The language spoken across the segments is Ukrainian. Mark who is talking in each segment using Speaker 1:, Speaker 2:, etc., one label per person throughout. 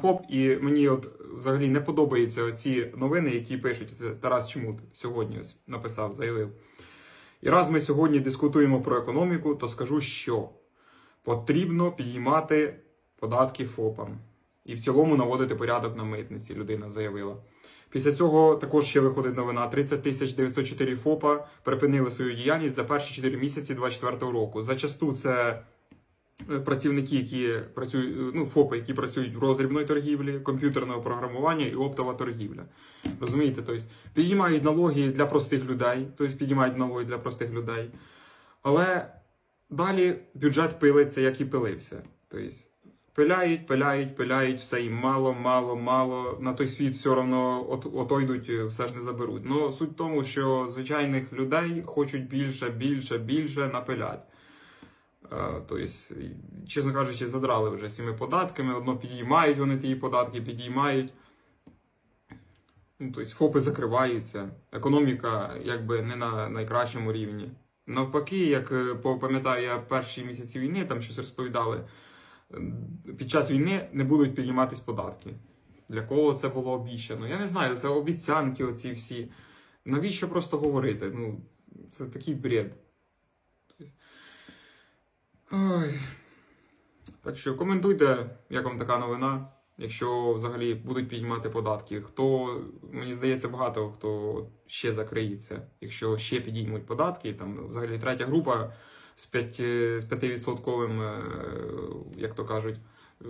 Speaker 1: ФОП, і мені от взагалі не подобаються ці новини, які пишуть. Це Тарас Чмут сьогодні ось написав, заявив. І раз ми сьогодні дискутуємо про економіку, то скажу, що потрібно підіймати податки ФОПам і в цілому наводити порядок на митниці, людина заявила. Після цього також ще виходить новина: 30 тисяч 904 ФОПа припинили свою діяльність за перші 4 місяці 2024 року. Зачасту це працівники, які працюють, е, ну, ФОПи, які працюють в роздрібної торгівлі, комп'ютерного програмування і оптова торгівля. Розумієте, тобто підіймають налоги для простих людей, тобто підіймають налоги для простих людей. Але далі бюджет пилиться, як і пилився. Тобто пиляють, пиляють, пиляють, все їм мало, мало, мало. На той світ все одно от, ото йдуть, е, все ж не заберуть. Ну суть в тому, що звичайних людей хочуть більше, більше, більше напилять. Тобто, чесно кажучи, задрали вже цими податками. Одно підіймають вони ті податки, підіймають. Ну, тобто, ФОПи закриваються, економіка якби не на найкращому рівні. Навпаки, як е, пам'ятаю, я перші місяці війни там щось розповідали, під час війни не будуть підніматись податки. Для кого це було обіцяно? Я не знаю, це обіцянки оці всі. Навіщо просто говорити? Ну, це такий бред. Ой. Так що коментуйте, як вам така новина. Якщо взагалі будуть піднімати податки, хто мені здається, багато хто ще закриється, якщо ще підіймуть податки, там взагалі третя група з 5, з 5%, е, як то кажуть, е,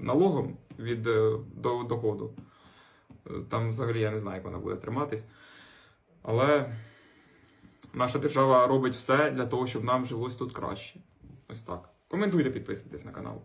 Speaker 1: налогом від е, до доходу. Там взагалі я не знаю, як вона буде триматись. Але наша держава робить все для того, щоб нам жилось тут краще. Ось так. Коментуйте, підписуйтесь на канал.